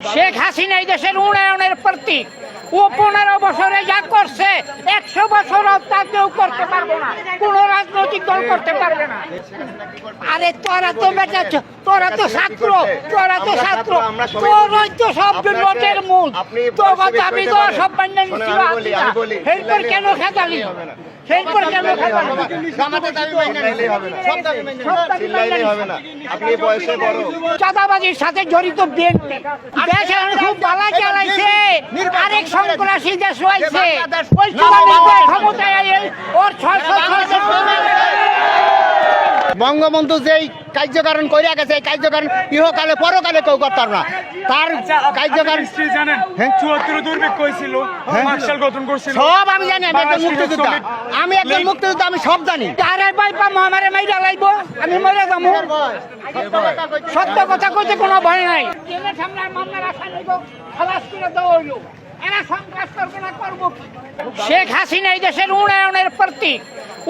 শেখ হাসিনা এই দেশের উন্নয়নের প্রতীক। ও পনেরো বছরে যা করছে একশো বছর তা কেউ করতে পারব না। কোন রাজনৈতিক দল করতে পারবে না। আরে তোরা তো বেটা তোরা তো ছাত্র তোরা তো ছাত্র। তোরই তো সব লোটের মূল। বেশি দাবি তো। সব কেন খেতালি? হেলপর কেন খেতালি জামাতের দাবি মাইনে নিলেই হবে না। সব দাবি মাইনে নিতে। হবে। না। আপনি বয়সে বড়। চাঁদাবাজির সাথে জড়িত বিএনপি। দেশ এখন খুব বালা চালাইছে। আরেক সন্ত্রাসী দেশ হয়েছে ওই চুয়াল্লিশ ক্ষমতায় ওর ছয়শো ছয়শো বঙ্গবন্ধু যেই কার্যকারণ করিয়া গেছে এই কার্যকারণ ইহকালে পরকালে কেউ করতাম না। তার কার্যকারণ হিস্ট্রি জানেন হ্যাঁ? চুয়াত্তর দুর্ভিক্ষ হয়েছিল গঠন করছিল। সব আমি জানি আমি একজন মুক্তিযোদ্ধা। আমি একজন মুক্তিযোদ্ধা আমি সব জানি। আরে ভাই পা মহামারে মাইরা লাইব আমি মরে যাব। সত্য কথা কইতে কোনো ভয় নাই। জেলের সামনে মামলার আশা নিব খালাস করে দেওয়া হইল। এরা সন্ত্রাস করবে না করব শেখ হাসিনা এই দেশের উন্নয়নের প্রতীক।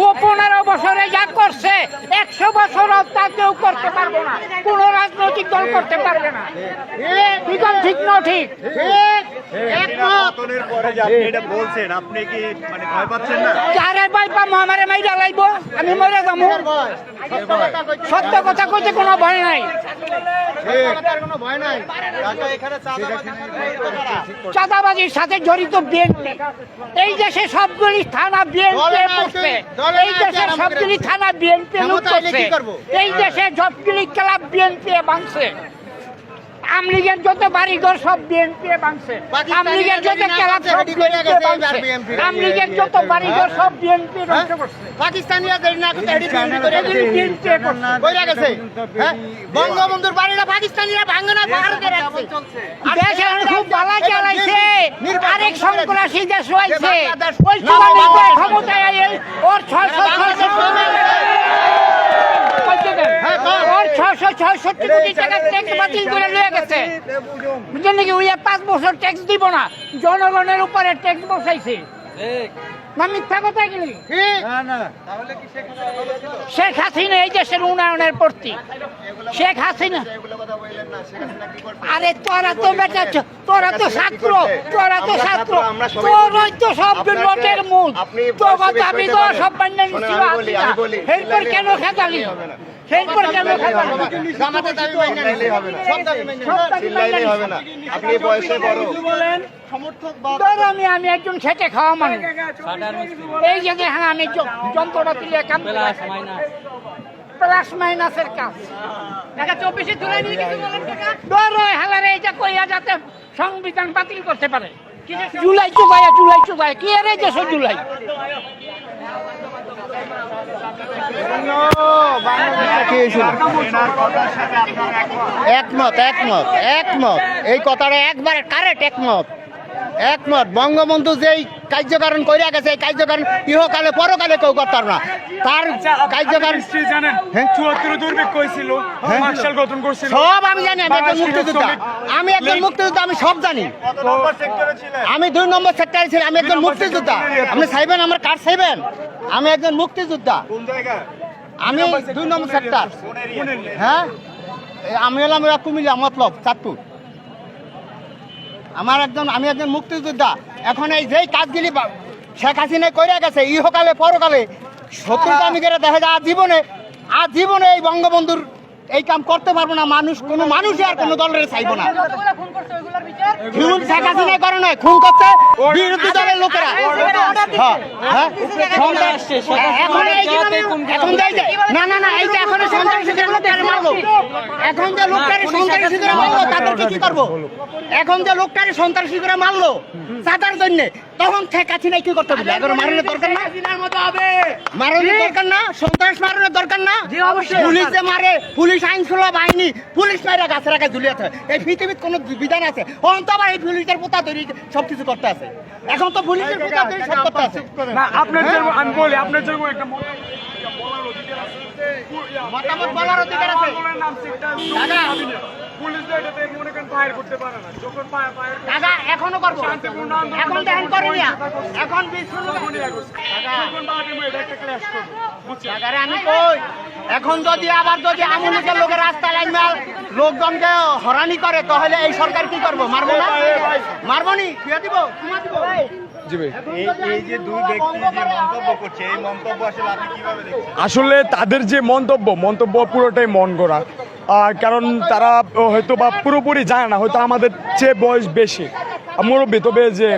ও পনেরো বছরে যা করছে একশো বছর তা কেউ করতে পারব না। কোন রাজনৈতিক দল করতে পারবে না। ঠিক ঠিক না ঠিক? মানে ভয় পাচ্ছেন না? আরে ভাই পা মহামারে মাইরা লাইব? আমি মরে যাব। সত্য কথা কইতে কোনো ভয় নাই। চাঁদাবাজির সাথে জড়িত বিএনপি এই দেশে সবগুলি থানা বিএনপি এই দেশে সবগুলি থানা বিএনপি লুট করছে। এই দেশে সবগুলি ক্লাব বিএনপি ভাঙছে। আমলিগের যত বাড়িঘর সব বিএনপি ভাঙছে। আমলিগের যত ক্লাব সব বিএনপি ভাঙছে। আমলিগের যত বাড়িঘর সব বিএনপি হ্যাঁ? ধ্বংস করছে। পাকিস্তানিরা দেরি না করতে বিএনপি করছে। কইরা গেছে হ্যাঁ? বঙ্গবন্ধুর বাড়িটা পাকিস্তানিরা ভাঙে না পাহাড়ে রাখছে দেশ এখন খুব বালা চালাইছে নির্বাচন আরেক সন্ত্রাসী দেশ হয়েছে ওই। ক্ষমতায় ওর ছয়শো ছয়শো হ্যাঁ, কর। ওর ছয়শো ছয়ষট্টি কোটি টাকা ট্যাক্স বাতিল করে লয়ে গেছে। বুঝলেন নাকি? ওই পাঁচ বছর ট্যাক্স দিব না। জনগণের উপরে ট্যাক্স বসাইছে। না মিথ্যা কথা গেলি শেখ হাসিনা এই দেশের উন্নয়নের প্রতীক শেখ হাসিনা এগুলো কথা বললেন না শেখ হাসিনা কি করছে আরে তোরা তো বেটা তোরা তো ছাত্র তোরা তো ছাত্র। তোরই তো সব আপনাকে- মূল। আপনি তোর দাবি তো সব ছিল বলি। হেল্পর কেন খেতালি? হবে কেন খেতালি? জামাতের দাবি হবে না সব দাবি হবে না। আপনি বয়সে বড়। ধরো আমি আমি একজন খেটে খাওয়া মানুষ। এই যে দেখেন আমি য- কাম প্লাস মাইনাসের কাজ। চব্বিশে জুলাই ধরো হালারে এটা কইয়া যাতে সংবিধান বাতিল করতে পারে। জুলাই চুকায়া জুলাই চুকায় কি এর দেশ জুলাই? কি একমত একমত একমত। এই কথাটা একবারে কারেক্ট একমত। একমত। বঙ্গবন্ধু যেই কার্যকারণ করিয়া গেছে এই কার্যকারণ ইহকালে পরকালে কেউ করতাম না। তার কার্যকারণ হিস্ট্রি জানেন হ্যাঁ? চুয়াত্তর দুর্ভিক্ষ হয়েছিল মার্শাল গঠন করছিল। সব আমি জানি আমি একজন মুক্তিযোদ্ধা। আমি একজন মুক্তিযোদ্ধা আমি সব জানি। কত নম্বর সেক্টরে ছিলেন? আমি দুই নম্বর সেক্টরে ছিলাম আমি একজন মুক্তিযোদ্ধা। আপনি চাইবেন আমার কার্ড চাইবেন আমি একজন মুক্তিযোদ্ধা। কোন আমি দুই নম্বর সেক্টর কোন হ্যাঁ? আমি হলাম এরা কুমিল্লা মতলব চাঁদপুর। আমার একজন, আমি একজন মুক্তিযোদ্ধা। এখন এই যেই কাজগুলি শেখ হাসিনা করে গেছে, ইহকালে, পরকালে, শত্রুতা আমি করে দেখা যায়, আর জীবনে আর জীবনে এই বঙ্গবন্ধুর এই কাম করতে পারব না। মানুষ, কোনো মানুষই আর কোনো দলের চাইব না। খুন শেখ হাসিনা করে নয় খুন করছে বিরোধী দলের লোকেরা। হ্যাঁ, হ্যাঁ। সন্ত্রাস- এখন এখন না না না এই যে এখন সন্ত্রাসীদের লোকটারে মারলো এখন যে লোকটারে সন্ত্রাসী করে মারলো তাদেরকে কি করব? এখন যে লোকটারে সন্ত্রাসী করে মারলো চাঁদার জন্য তখন শেখ হাসিনা কি করতে হবে? এখন মারানোর দরকার না? মারানোর দরকার না? সন্ত্রাস মারানোর দরকার না? পুলিশ যে মারে পুলিশ আইন শৃঙ্খলা বাহিনী পুলিশ মারা গাছে রাখা। ঝুলিয়েছে এই পৃথিবীর কোনো বিধান আছে। অন্ত আবার এই পুলিশের পোতা তৈরি সবকিছু করতে আছে। এখন তো পুলিশের পোতা তৈরি সব করতে আছে। না আপনার যেরকম আমি বলি আপনার যেরকম একটা বলার অধিকার আছে। মতামত বলার অধিকার আছে দাদা। এখনও করব। এখন দেখেন করেনি এখন আমি কই? এখন যদি আবার যদি আমলিকের লোকের রাস্তা লাইন মাল লোকজনকে হরানি করে তাহলে এই সরকার কি করব? মারবো না? মারবো নি? দিব দিব। জি ভাই। এই এই যে দুই ব্যক্তি যে মন্তব্য মন্তব্য আসলে তাদের যে মন্তব্য মন্তব্য পুরোটাই মন গড়া। কারণ তারা হয়তো বা পুরোপুরি জানে না হয়তো আমাদের চেয়ে বয়স বেশি। মুরব্বী তবে যে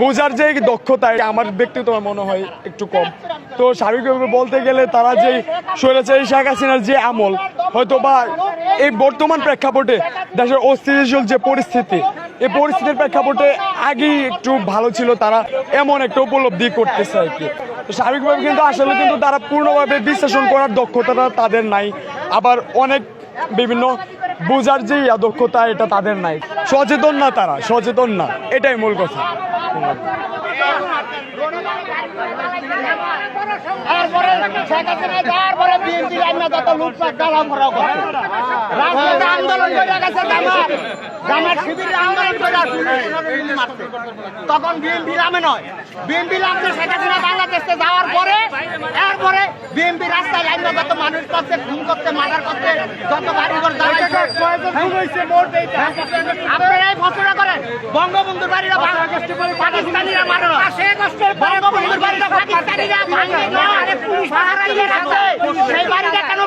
বোঝার যে দক্ষতা আমার ব্যক্তিগত মনে হয় একটু কম। তো স্বাভাবিকভাবে বলতে গেলে তারা যে স্বৈরাচারী শেখ হাসিনার যে আমল হয়তো বা এই বর্তমান প্রেক্ষাপটে দেশের অস্থিতিশীল যে পরিস্থিতি, এই পরিস্থিতির প্রেক্ষাপটে আগেই একটু ভালো ছিল তারা এমন একটা উপলব্ধি করতেছে আর কি। স্বাভাবিকভাবে কিন্তু আসলে কিন্তু তারা পূর্ণভাবে বিশ্লেষণ করার দক্ষতাটা তাদের নাই। আবার অনেক বিভিন্ন বোঝার যে দক্ষতা এটা তাদের নাই। সচেতন না তারা, সচেতন না। এটাই মূল কথা। তখন বিএনপি নামে নয়। বিএনপি নামছে শেখ হাসিনা বাংলাদেশে যাওয়ার পরে এরপরে বিএনপি রাস্তায় লাইনে যত মানুষ করছে খুন করতে মার্ডার করতে যত বাড়ি ঘর আপনারা এই ফসলা করেন বঙ্গবন্ধুর বাড়িরা পাকিস্তানিরা মারে বঙ্গবন্ধুর বাড়িটা পাকিস্তানিরা ভাঙে না পুলিশ পাহারা দিয়ে রাখছে সেই বাড়িটা কেন